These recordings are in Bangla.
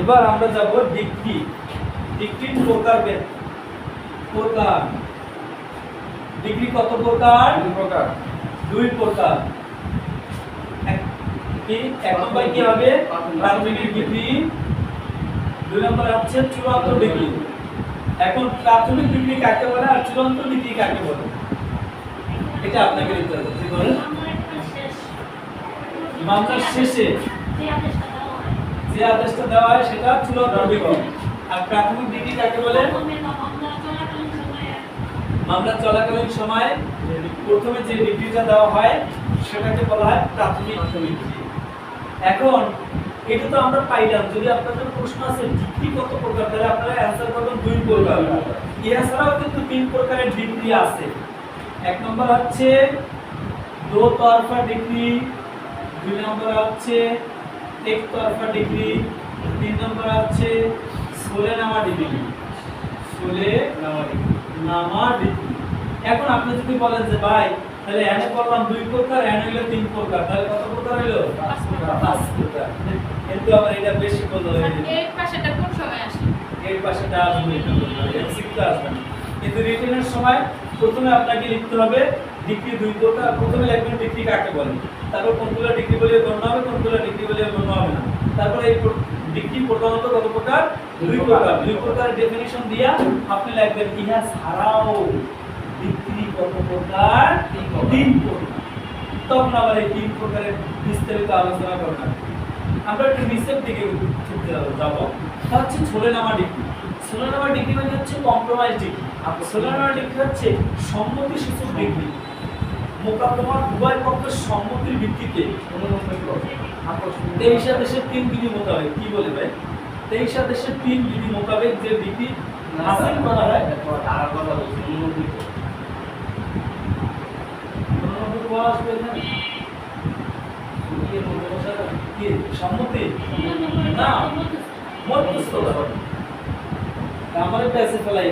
এবার আমরা যাব ডিগ্রি ডিগ্রির প্রকার বের প্রকার। ডিগ্রি কত প্রকার? দুই প্রকার। দুই প্রকার। কি? এক নম্বর কি হবে? প্রাথমিক ডিগ্রি দুই নম্বর হচ্ছে চূড়ান্ত ডিগ্রি এখন প্রাথমিক ডিগ্রি কাকে বলে আর চূড়ান্ত ডিগ্রি কাকে বলে? এটা আপনাকে লিখতে হবে। কি বলেন? মামলার শেষে। যে আদেশটা দেওয়া হয় সেটা চূড়ান্ত ডিগ্রি আর প্রাথমিক ডিগ্রি কাকে বলে? মামলা চলাকালীন সময় প্রথমে যে ডিগ্রিটা দেওয়া হয়, সেটাকে বলা হয় প্রাথমিক ডিগ্রি। এখন, এটা তো আমরা পাইলাম। যদি আপনাদের প্রশ্ন আছে, ডিগ্রি কত প্রকার, তাহলে আপনারা অ্যান্সার করবেন দুই প্রকার। এছাড়াও কিন্তু তিন প্রকারের ডিগ্রি আছে। এক নম্বর হচ্ছে, দো তরফা ডিগ্রি। দুই নম্বর হচ্ছে এক তরফা ডিগ্রি তিন নম্বর হচ্ছে সোলে নামা ডিগ্রি। সোলে নামা ডিগ্রি। নামা ডিগ্রি। এখন আপনি যদি বলেন যে ভাই তাহলে এনে করলাম দুই প্রকার এনে হইল তিন প্রকার তাহলে কত প্রকার হইল? পাঁচ প্রকার। কিন্তু আবার এটা বেশি হবে এই পাশেটা কোন সময় আসে? এর পাশে যা আসবে এটা কিন্তু রিটেনের সময় প্রথমে আপনাকে লিখতে হবে ডিগ্রি দুই প্রকার প্রথমে লিখবেন ডিগ্রি কাকে বলে তারপর কোনগুলো ডিগ্রি বলে গণ্য হবে কোনগুলো ডিগ্রি বলে গণ্য হবে না। তারপর এই ডিগ্রি প্রধানত কত প্রকার? দুই প্রকার। দুই প্রকার ডেফিনিশন দিয়া আপনি লিখবেন ইহা ছাড়াও ডিগ্রি কত প্রকার? তিন প্রকার। তখন আবার এই তিন প্রকারের বিস্তারিত আলোচনা করবেন। আমরা একটু নিচের দিকে যাব। তা হচ্ছে ছোলে নামা ডিগ্রি। ছোলে নামা ডিগ্রি মানে হচ্ছে কম্প্রোমাইজ ডিগ্রি আর ছোলে নামা ডিগ্রি হচ্ছে সম্মতি সূচক ডিগ্রি। মোকাবেলার উভয় পক্ষের সম্মতির ভিত্তিতে অনুমোদন করে আকর্ষণ তেইশা দেশের তিন বিধি মোতাবেক কি বলে ভাই? তেইশা দেশের তিন বিধি মোতাবেক যে বিধি হাসিল করা হয় আর কথা বলছি অনুমোদন সম্মতি? না, মধ্যস্থতা আমার প্যাসে ফেলাই।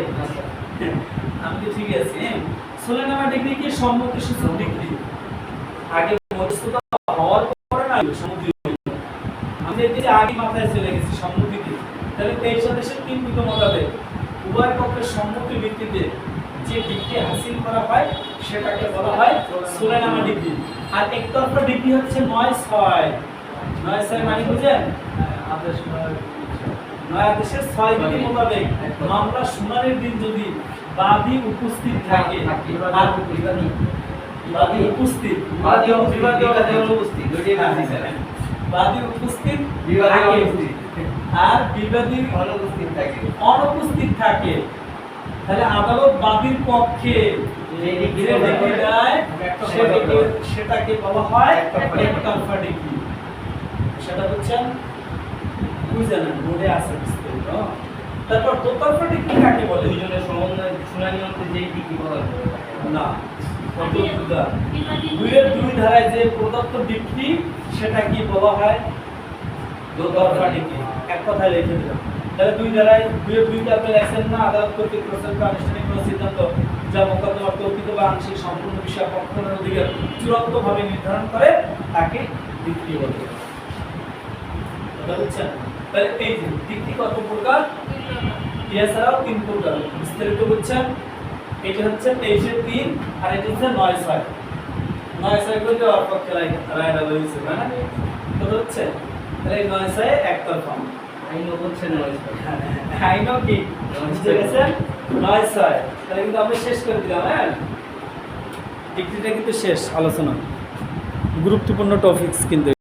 আমি তো ঠিক আছি হ্যাঁ? ষোলো নাম্বার ডিগ্রি কি সম্মতি সূচক ডিগ্রি? আগে মধ্যস্থতা হওয়ার পরে না সম্মতি আমি যে আগে মাথায় চলে গেছি সম্মতি সম্মতিতে তাহলে তেইশ দেশের তিন বিধ মোতাবেক উভয় পক্ষের সম্মতির ভিত্তিতে যে ডিগ্রি হাসিল করা হয় সেটাকে বলা হয় ষোলো নাম্বার ডিগ্রি। আর একতরফা ডিগ্রি হচ্ছে নয় ছয়। নয় ছয় মানে বুঝেন নয়া দেশের ছয় বিধি মোতাবেক মামলা শুনানির দিন যদি বাদী উপস্থিত থাকে। আর বিবাদী বাদী উপস্থিত। বিবাদী ও বিবাদী অনুপস্থিত দুইটাই বাদী স্যার বাদী উপস্থিত বিবাদী থাকে। অনুপস্থিত আর বিবাদী অনুপস্থিত থাকে। অনুপস্থিত থাকে। তাহলে আদালত বাদীর পক্ষে সেটাকে বলা হয় সেটা বুঝছেন? বুঝলেন বোর্ডে আছে। তারপর দোতরফা ডিগ্রি কাকে বলে? দুইজনের সমন্বয় শুনানি অন্তে যেই করে থাকে না দুই ধারায় যে প্রদত্ত ডিগ্রি সেটা কি বলা হয়? এক কথায় লিখে দিলাম। তাহলে দুই ধারায় দুইয়ের দুইটা আপনি লেখছেন না, আদালত কর্তৃক প্রচলিত আনুষ্ঠানিক কোনো সিদ্ধান্ত যা মোকদ্দমা কল্পিত বা আংশিক সম্পূর্ণ বিষয় পক্ষের অধিকার চূড়ান্তভাবে নির্ধারণ করে, তাকে ডিগ্রি বলে। বুঝছেন? তাহলে এই যে ডিগ্রি কত প্রকার? এছাড়াও তিন প্রকার বিস্তারিত বুঝছেন এটা হচ্ছে তেইশের তিন আর এটা হচ্ছে নয় ছয়। নয় ছয় করলে ওর পক্ষে রায়টা রয়েছে না? কত হচ্ছে তাহলে নয় ছয় একতরফা। আইন হচ্ছে নয় আইনও কি? বুঝতে গেছেন নয় ছয়। তাহলে কিন্তু আমরা শেষ করে দিলাম হ্যাঁ? ডিগ্রিটা কিন্তু শেষ আলোচনা। গুরুত্বপূর্ণ টপিকস কিন্তু।